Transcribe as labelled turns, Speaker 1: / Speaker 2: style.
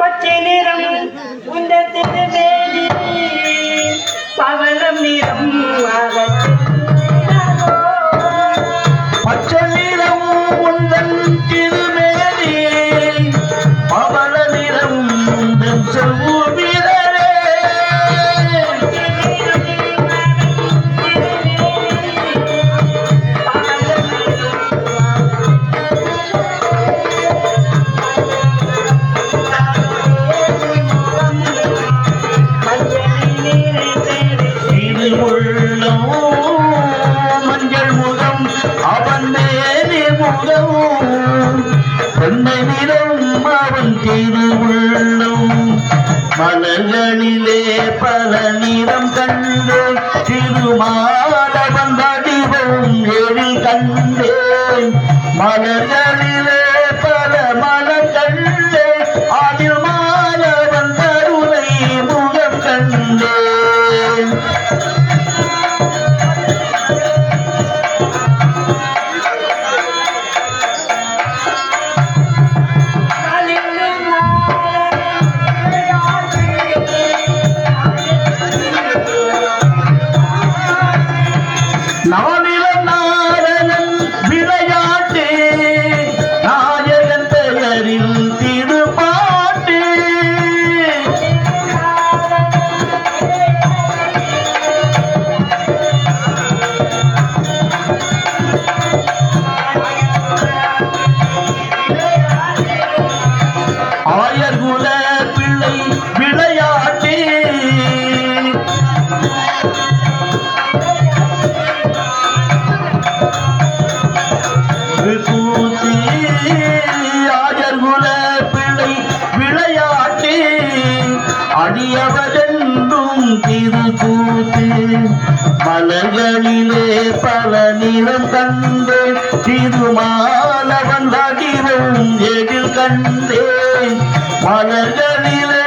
Speaker 1: பச்சை நிறம் உந்த
Speaker 2: மஞ்சள் முகம் அவன் மேலே முகம் பெண்ணை நிறம் அவன் திரு உள்ளம். மலர்களிலே பல நிறம் கண்டு திருமாலவன் வடிவம் எழில் கண்டேன். மலர்களிலே பல மலர் கண்டே அதில் மாலவன் கருணை முகம் கண்டேன். நவநில நாரணன் விளையாட்டு நாயகன் பெயரில் திருப்பாட்டு. ஆயர்குல பிள்ளை விளையாட்டு. அடியவரென்றும் திருக்கூத்து மலர்களிலே பல நிறம் கண்டு திருமாலவன் வடிவம் எதில் கண்டேன். மலர்களிலே